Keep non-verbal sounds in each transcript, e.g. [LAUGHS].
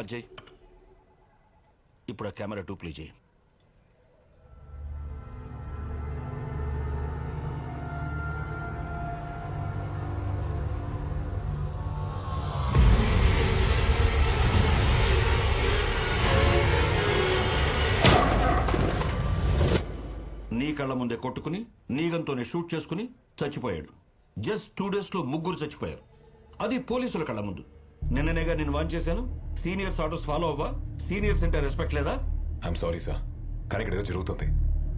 Pause చేయి ఇప్పుడు ఆ కెమెరా టూ ప్లే చేయి నీ కళ్ళ ముందే కొట్టుకుని నీగంతోనే షూట్ చేసుకుని చచ్చిపోయాడు. జస్ట్ టూ డేస్లో ముగ్గురు చచ్చిపోయారు. అది పోలీసుల కళ్ళ ముందు. నిన్ననేగా నేను వాన్ చేశాను. సీనియర్స్ ఆర్డర్స్ ఫాలో అవ్వా. సీనియర్స్ అంటే రెస్పెక్ట్ లేదా? ఐఎమ్ సారీ సార్ కానీ ఇక్కడ ఏదో జరుగుతుంది.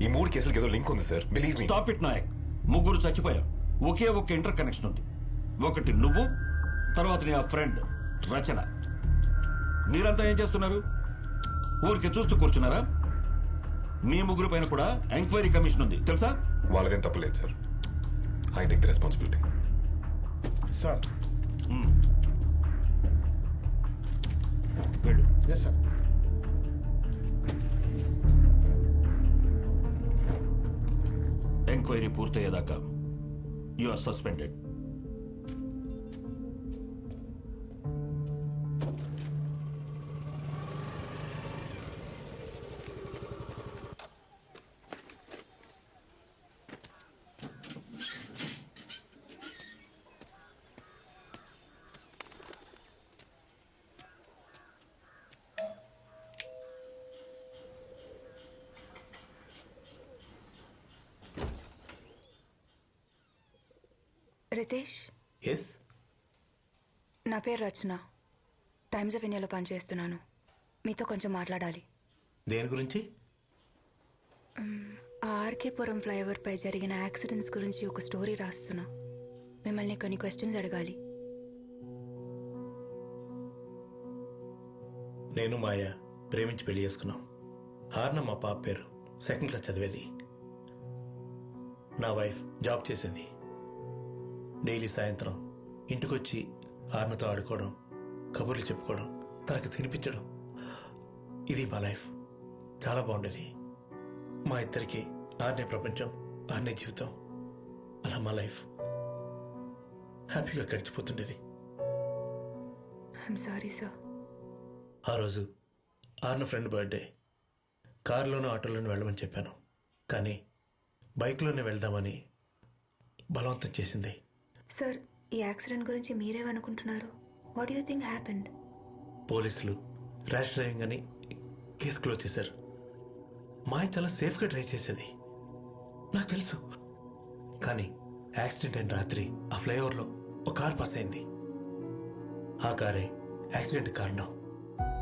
ఈ మూడు కేసులకి ఏదో లింక్ ఉంది sir believe me stop it Nayak. ముగ్గురు చచ్చిపోయారు. ఒకే ఒక ఇంటర్ కనెక్షన్ ఉంది. ఒకటి నువ్వు తర్వాత నీ ఆ ఫ్రెండ్ రచన. మీరంతా ఏం చేస్తున్నారు? ఊరికి చూస్తూ కూర్చున్నారా? మీ ముగ్గురు పైన కూడా ఎంక్వైరీ కమిషన్ ఉంది. తెలుసా? వాళ్ళదేం తప్పు లేదు sir I take the responsibility sir వెళ్ళు. Yes sir enquiry పూర్తయ్యేదాకా. You are suspended Ritesh? Yes నా పేరు రచన. టైమ్స్ ఆఫ్ ఇండియాలో పనిచేస్తున్నాను. మీతో కొంచెం మాట్లాడాలి. దేని గురించి? ఆర్కేపురం ఫ్లైఓవర్ పై జరిగిన యాక్సిడెంట్స్ గురించి ఒక స్టోరీ రాస్తున్నా. మిమ్మల్ని కొన్ని క్వశ్చన్స్ అడగాలి. నేను మాయ ప్రేమించి పెళ్ళి చేసుకున్నాం. ఆర్న మా పాప పేరు సెకండ్ క్లాస్ చదివేది. నా వైఫ్ జాబ్ చేసేది. డైలీ సాయంత్రం ఇంటికొచ్చి ఆర్నతో ఆడుకోవడం కబుర్లు చెప్పుకోవడం తనకు తినిపించడం. ఇది మా లైఫ్. చాలా బాగుండేది. మా ఇద్దరికి ఆర్నే ప్రపంచం ఆర్నే జీవితం. అలా మా లైఫ్. హ్యాపీగా గడిచిపోతుండేది. సారీ సార్ ఆ రోజు ఆర్న ఫ్రెండ్ బర్త్డే. కారులోనూ ఆటోలోనూ వెళ్ళమని చెప్పాను. కానీ బైక్లోనే వెళ్దామని బలవంతం చేసింది. సార్ ఈ యాక్సిడెంట్ గురించి మీరేమనుకుంటున్నారు? వాట్ యూ థింక్ హ్యాపెండ్ పోలీసులు ర్యాష్ డ్రైవింగ్ అని కేసు క్లోజ్ చేశారు. మాయ చాలా సేఫ్గా డ్రైవ్ చేసేది. నాకు తెలుసు. కానీ యాక్సిడెంట్ అయిన రాత్రి ఆ ఫ్లైఓవర్లో ఒక కార్ పాస్ అయింది. ఆ కారే యాక్సిడెంట్ కారణం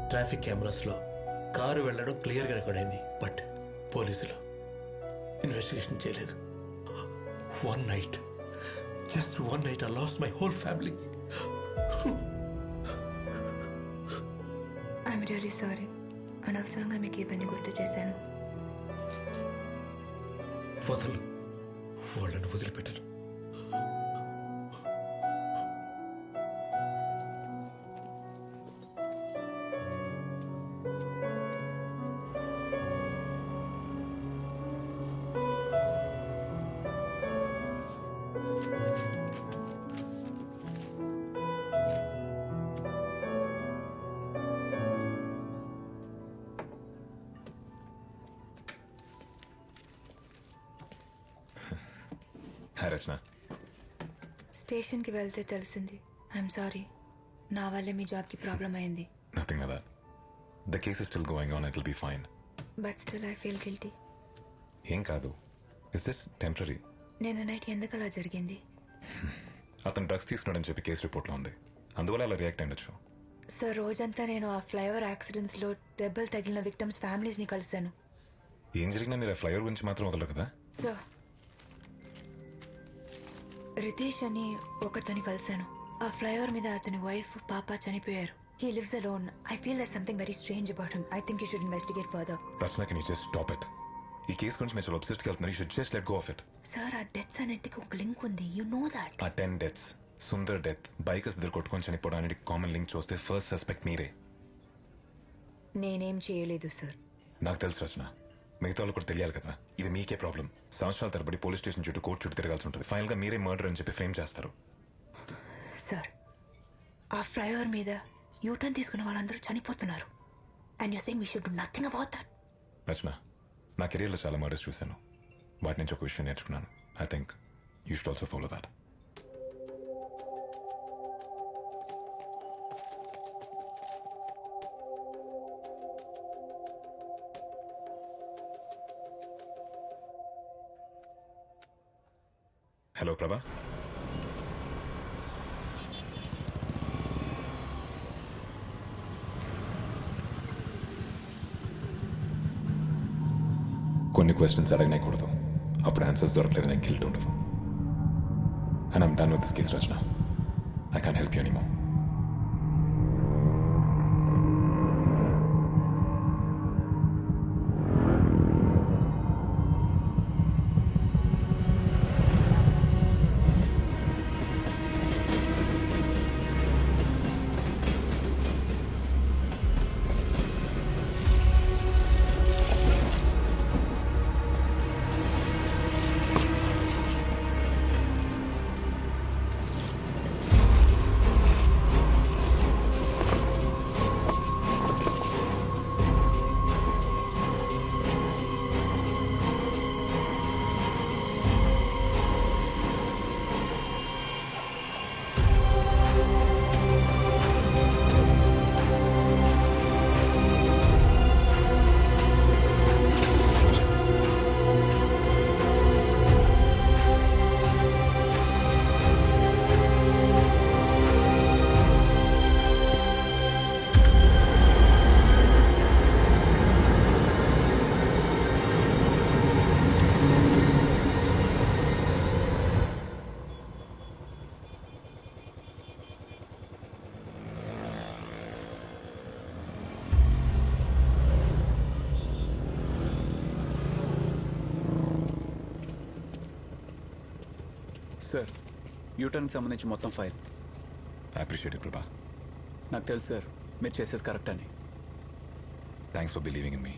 ట్రాఫిక్ కెమెరాస్లో కారు వెళ్ళడం క్లియర్గా రికార్డ్ అయింది. బట్ పోలీసులు ఇన్వెస్టిగేషన్ చేయలేదు. One night just one night I lost my whole family I'm really sorry అనవసరంగా మీకు ఇవన్నీ గుర్తు చేశాను. వదలు వాళ్ళను వదిలిపెట్టను. రచన. స్టేషన్కి వెళ్తే తెలిసింది. ఐఎమ్ సారీ నా వల్లే మీ జాబ్కి ప్రాబ్లం అయింది. నథింగ్ అదా the case is still going on it will be fine but still I feel guilty ఏం కాదు. ఇట్స్ జస్ట్ టెంపరీ నిన్న నైట్ ఎందుకు అలా జరిగింది? [LAUGHS] అతను డ్రగ్స్ తీసుకున్నాడని చెప్పి కేసు రిపోర్ట్లో ఉంది. అందువల్ల అలా రియాక్ట్ అయ్యొచ్చు సార్ రోజంతా నేను ఆ ఫ్లైఓవర్ యాక్సిడెంట్స్లో దెబ్బలు తగిలిన విక్టమ్స్ ఫ్యామిలీస్ని కలిశాను. ఏం జరిగినా మీరు ఫ్లైఓవర్ గురించి మాత్రం వదలరు కదా? సార్ రితేష్ అని ఒకతని కలిశాను. ఆ ఫ్లైఓవర్ మీద అతని వైఫ్ పాప చనిపోయారు. He lives alone I feel that something very strange about him I think you should investigate further Rachana can you just stop it ఈ కేసు గురించి మీరు చాలా అబ్సెస్ట్కి వెళ్తున్నారు. You should just let go of it sir ఆ deaths అన్నిటికీ ఒక link ఉంది. యు నో దాట్ ఆ ten deaths Sundar death bikers ఇద్దరు కొట్టుకొని చనిపోవడానికి కామన్ లింక్ చూస్తే ఫస్ట్ సస్పెక్ట్ మీరే. నేనేం చేయలేదు సార్ నాకు తెలుసు రచన. మిగతా వాళ్ళు కూడా తెలియాలి కదా. ఇది మీకే ప్రాబ్లం. సంవత్సరాల తరబడి పోలీస్ స్టేషన్ చుట్టూ కోర్టు చుట్టూ తిరగాల్సి ఉంటుంది. ఫైనల్గా మీరే మర్డర్ అని చెప్పి ఫ్రేమ్ చేస్తారు. సార్ ఆ ఫ్లైఓవర్ మీద యూటర్న్ తీసుకున్న వాళ్ళందరూ చనిపోతున్నారు. And you saying we should nothing about that. Rachana నా కెరీర్లో చాలా మర్డర్స్ చూశాను. వాటి నుంచి ఒక విషయం నేర్చుకున్నాను. I think you should also follow that. Hello Prabha. కొన్ని క్వశ్చన్స్ అడగనేకూడదు. అప్పుడు ఆన్సర్స్ దొరకలేదు నాకు గిల్ట్ ఉండదు. And I'm done with this case Rachana I can help you anymore sir యూటర్న్కి సంబంధించి మొత్తం ఫైల్. అప్రిషియేట్ ప్రభా నాకు తెలుసు సార్ మీరు చేసేది కరెక్ట్ అని. Thanks for believing in me